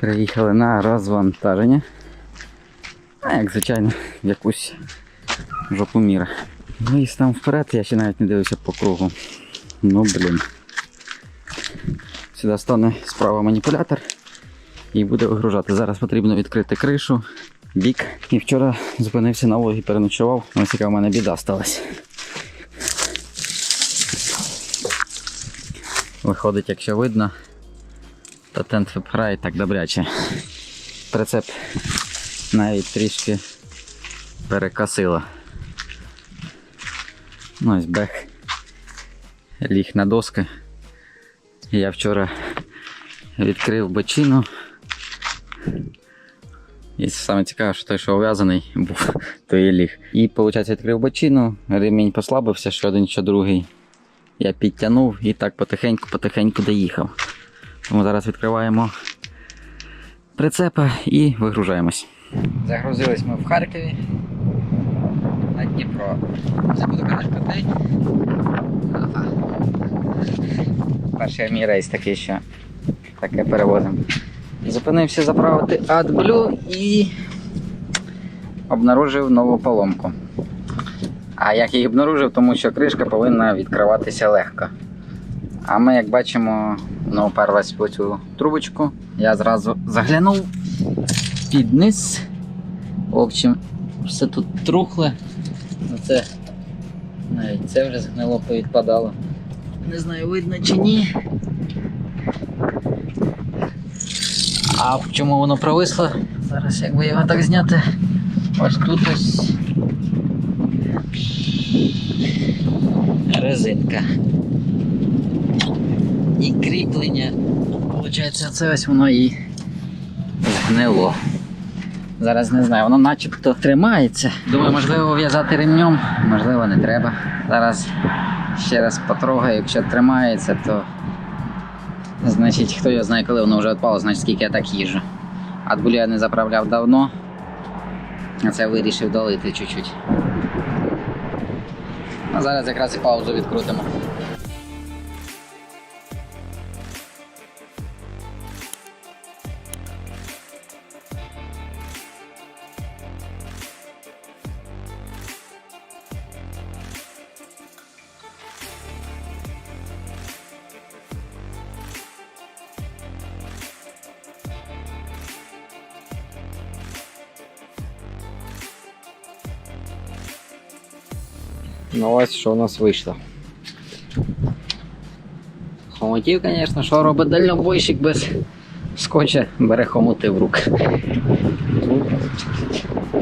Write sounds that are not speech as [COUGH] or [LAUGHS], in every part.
Приїхали на розвантаження. А як звичайно, в якусь жопу міра. Виїзд там вперед, я ще навіть не дивився по кругу. Ну блін. Сюди стане справа маніпулятор і буде вигружати. Зараз потрібно відкрити кришу, бік. І вчора зупинився на вологі, переночував. Ось яка в мене біда сталася. Виходить, якщо видно, то тент випирає так добряче. Прицеп навіть трішки перекосило. Ну ось бех ліг на доски. Я вчора відкрив бочину. І саме цікаве, що той, що ув'язаний був, [LAUGHS] той і ліг. І, виходить, відкрив бочину, ремінь послабився, що один, що другий. Я підтягнув і так потихеньку-потихеньку доїхав. Тому зараз відкриваємо прицепа і вигружаємось. Загрузились ми в Харкові на Дніпро. Забуду казати котлей. Ага. Перший мій рейс такий, що таке перевозимо. Зупинився заправити AdBlue і обнаружив нову поломку. А як її обнаружив, тому що кришка повинна відкриватися легко. А ми, як бачимо, вона уперлась в цю трубочку. Я зразу заглянув під низ. В общем, все тут трухле. Ну це навіть це вже згнило повідпадало. Не знаю, видно чи ні. А в чому воно провисло? Зараз як би його так зняти. Ось тут ось резинка. І кріплення. Получається, це ось воно і згнило. Зараз не знаю, воно начебто тримається. Думаю, можливо в'язати ремнем, можливо, не треба. Зараз ще раз потрогаю, якщо тримається, то значить хто його знає, коли воно вже відпало, значить скільки я так їжджу. Адбулю я не заправляв давно. А це вирішив долити чуть-чуть. А зараз якраз і паузу відкрутимо. Ну ось що у нас вийшло. Хомутів, звісно, що робить дальнобойщик без скотча, бере хомути в руки.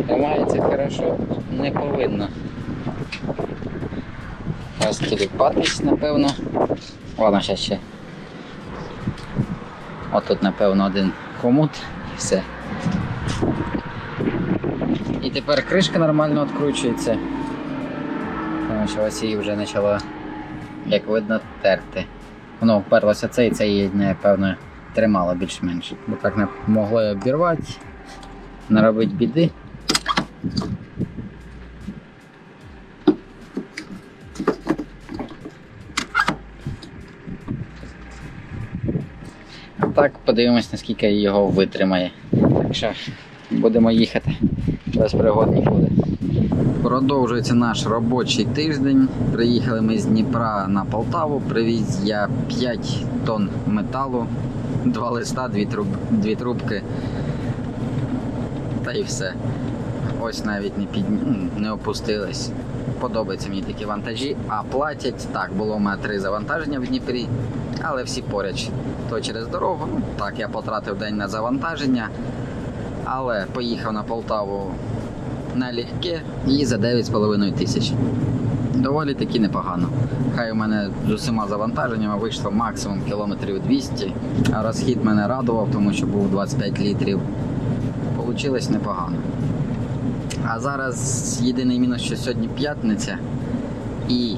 Тримається хорошо, не повинно. Розтіліпатись, напевно. Ладно, зараз ще. Отут, напевно, один хомут і все. І тепер кришка нормально відкручується. Тому що ось її вже почала, як видно, терти. Воно вперлося це і це її, напевно, тримало більш-менш. Бо так не могло обірвати, наробити біди. А так, подивимось, наскільки його витримає. Так що будемо їхати. Без пригод не буде. Продовжується наш робочий тиждень. Приїхали ми з Дніпра на Полтаву. Привіз я 5 тонн металу, два листа, дві, труб, дві трубки. Та і все. Ось навіть не, під... не опустились. Подобаються мені такі вантажі, а платять так, було у мене три завантаження в Дніпрі, але всі поряд. То через дорогу. Ну, так, я потратив день на завантаження, але поїхав на Полтаву налегке і за 9,5 тисяч. Доволі таки непогано. Хай у мене з усіма завантаженнями вийшло максимум кілометрів 200, а розхід мене радував, тому що був 25 літрів. Получилось непогано. А зараз єдиний мінус, що сьогодні п'ятниця і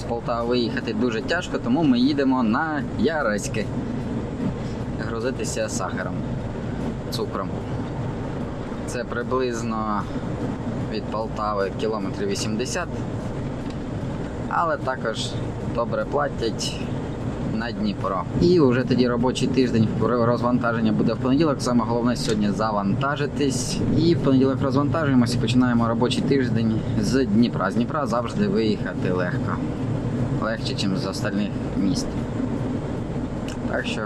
з Полтави виїхати дуже тяжко, тому ми їдемо на Яроське грузитися сахаром, цукром. Це приблизно від Полтави кілометрів 80. Але також добре платять. на Дніпро. І вже тоді робочий тиждень розвантаження буде в понеділок. Саме головне сьогодні завантажитись. І в понеділок розвантажуємося. Починаємо робочий тиждень з Дніпра. З Дніпра завжди виїхати легко. Легше, ніж з остальних міст. Так що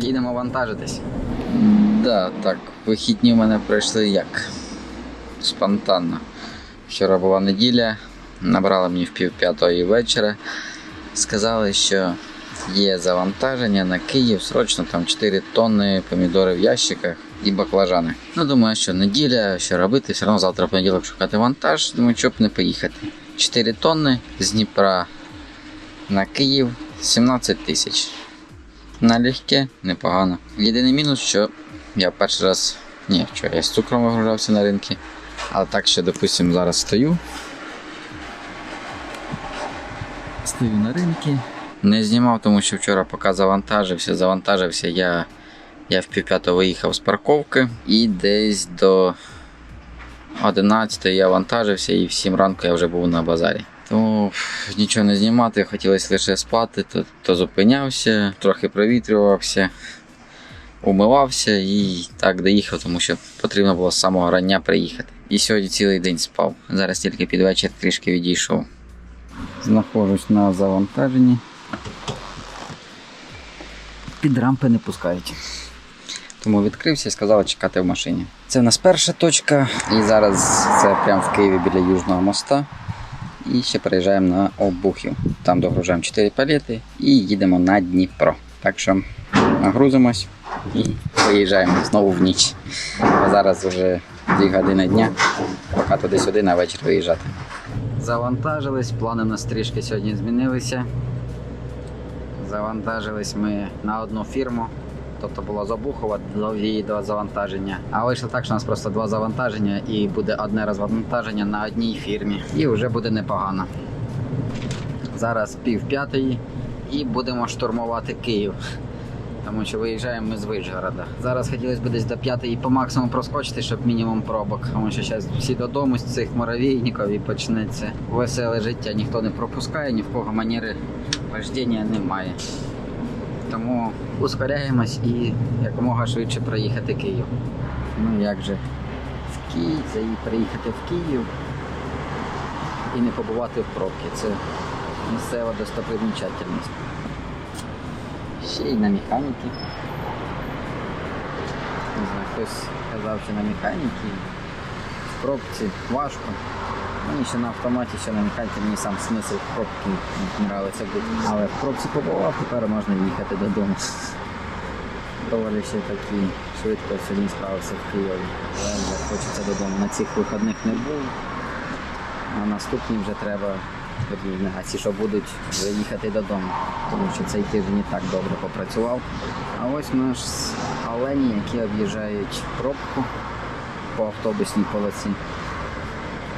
їдемо вантажитись. Да, так, вихідні в мене пройшли як? Спонтанно. Вчора була неділя, набрали мені в пів п'ятої вечора. Сказали, що є завантаження на Київ, срочно там 4 тонни помідори в ящиках і баклажани. Ну, думаю, що неділя, що робити, все одно завтра понеділок шукати вантаж, думаю, щоб не поїхати. 4 тонни з Дніпра на Київ 17 тисяч. Налегке, непогано. Єдиний мінус, що я перший раз. Ні, що я з цукром вигружався на ринки. Але так що, допустимо, зараз стою. Стою на ринку. Не знімав, тому що вчора поки завантажився, завантажився, я, я в півп'ятого виїхав з парковки і десь до 11 я вантажився і в 7 ранку я вже був на базарі. Тому нічого не знімати, хотілося лише спати, то, то зупинявся, трохи провітрювався, умивався і так доїхав, тому що потрібно було з самого рання приїхати. І сьогодні цілий день спав. Зараз тільки під вечір трішки відійшов. Знаходжусь на завантаженні. Під рампи не пускають. Тому відкрився і сказали чекати в машині. Це в нас перша точка, і зараз це прямо в Києві біля Южного моста. І ще переїжджаємо на Обухів. Там догружаємо 4 палети і їдемо на Дніпро. Так що нагрузимось і виїжджаємо знову в ніч. А зараз вже 2 години дня, поки туди-сюди на вечір виїжджати. Завантажились, плани у нас трішки сьогодні змінилися. Завантажились ми на одну фірму. Тобто було з Обухова до завантаження. А вийшло так, що у нас просто два завантаження і буде одне розвантаження на одній фірмі. І вже буде непогано. Зараз пів п'ятої і будемо штурмувати Київ. Тому що виїжджаємо ми з Вишгорода. Зараз хотілося б десь до п'ятої по максимуму проскочити, щоб мінімум пробок. Тому що зараз всі додому з цих муравейників і почнеться веселе життя. Ніхто не пропускає, ні в кого манери вождіння немає. Тому ускоряємось і якомога швидше проїхати Київ. Ну як же в Київ, і приїхати в Київ і не побувати в пробці. Це місцева достопримічательність. Ще й на механіки. Не знаю, хтось казав, що на механіки в пробці важко. Мені ще на автоматі, ще на механіці, мені сам смисл пробки не нравиться бути. Але в пробці побував, тепер можна їхати додому. Доволі ще такі швидко сьогодні справився в Києві. Але хочеться додому. На цих вихідних не був. А наступні вже треба, верні, а ці, що будуть, вже їхати додому. Тому що цей тиждень не так добре попрацював. А ось наш олені, які об'їжджають пробку по автобусній полоці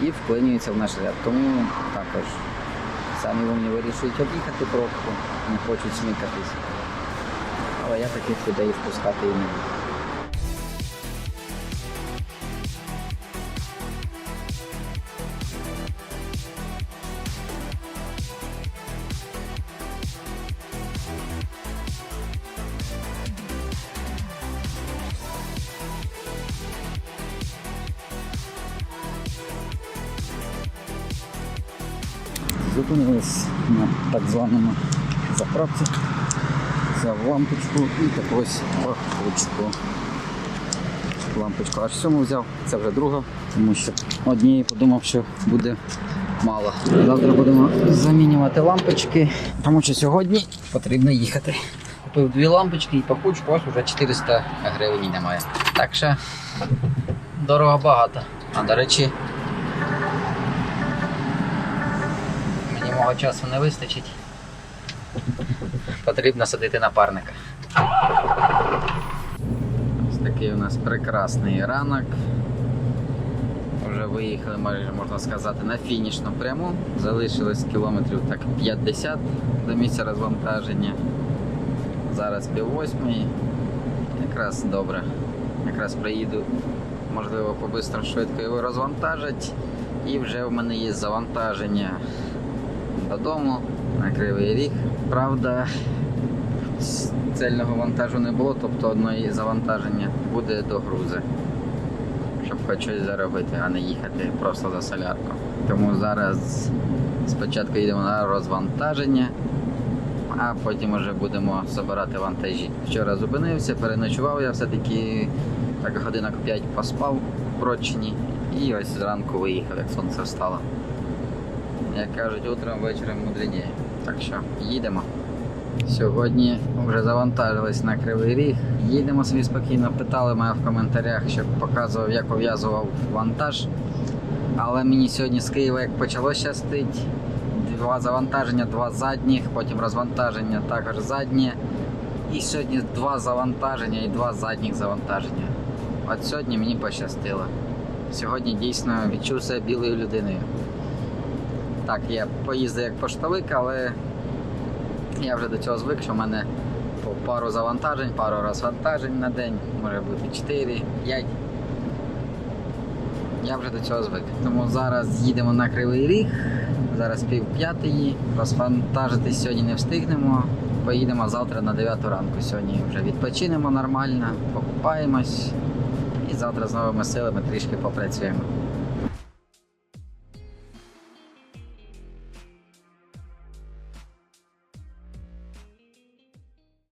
і вклинюються в наш ряд. Тому також самі вони вирішують об'їхати пробку, не хочуть смикатись. Але я таких людей впускати і не буду. Зупинились на так званому заправці. Взяв лампочку і так ось пахучку. Лампочку аж сьому взяв, це вже друга, тому що однієї подумав, що буде мало. Завтра будемо замінювати лампочки, тому що сьогодні потрібно їхати. Купив дві лампочки і пахучку, ось вже 400 гривень немає. Так що дорога багата. А до речі, Мені часу не вистачить. Потрібно садити напарника. Ось такий у нас прекрасний ранок. Вже виїхали, майже можна сказати, на фінішну пряму. Залишилось кілометрів так 50 до місця розвантаження. Зараз пів восьмої. Якраз добре. Якраз приїду, можливо, побистро швидко його розвантажать. І вже в мене є завантаження додому на Кривий Ріг. Правда, цельного вантажу не було, тобто одної завантаження буде до грузи. Щоб хоч щось заробити, а не їхати просто за солярку. Тому зараз спочатку їдемо на розвантаження, а потім вже будемо збирати вантажі. Вчора зупинився, переночував я все-таки так годинок 5 поспав в Бродчині і ось зранку виїхав, як сонце встало. Як кажуть, утром вечором мудрініє. Так що їдемо. Сьогодні вже завантажились на Кривий Ріг. Їдемо собі спокійно. Питали мене в коментарях, щоб показував, як ув'язував вантаж. Але мені сьогодні з Києва як почало щастить. Два завантаження, два задніх, потім розвантаження також заднє. І сьогодні два завантаження і два задніх завантаження. От сьогодні мені пощастило. Сьогодні дійсно відчув себе білою людиною. Так, я поїздив як поштовик, але я вже до цього звик, що в мене по пару завантажень, пару розвантажень на день, може бути 4, 5. Я вже до цього звик. Тому зараз їдемо на Кривий Ріг. Зараз пів п'ятої. Розвантажити сьогодні не встигнемо. Поїдемо завтра на 9 ранку. Сьогодні вже відпочинемо нормально, покупаємось і завтра з новими силами трішки попрацюємо.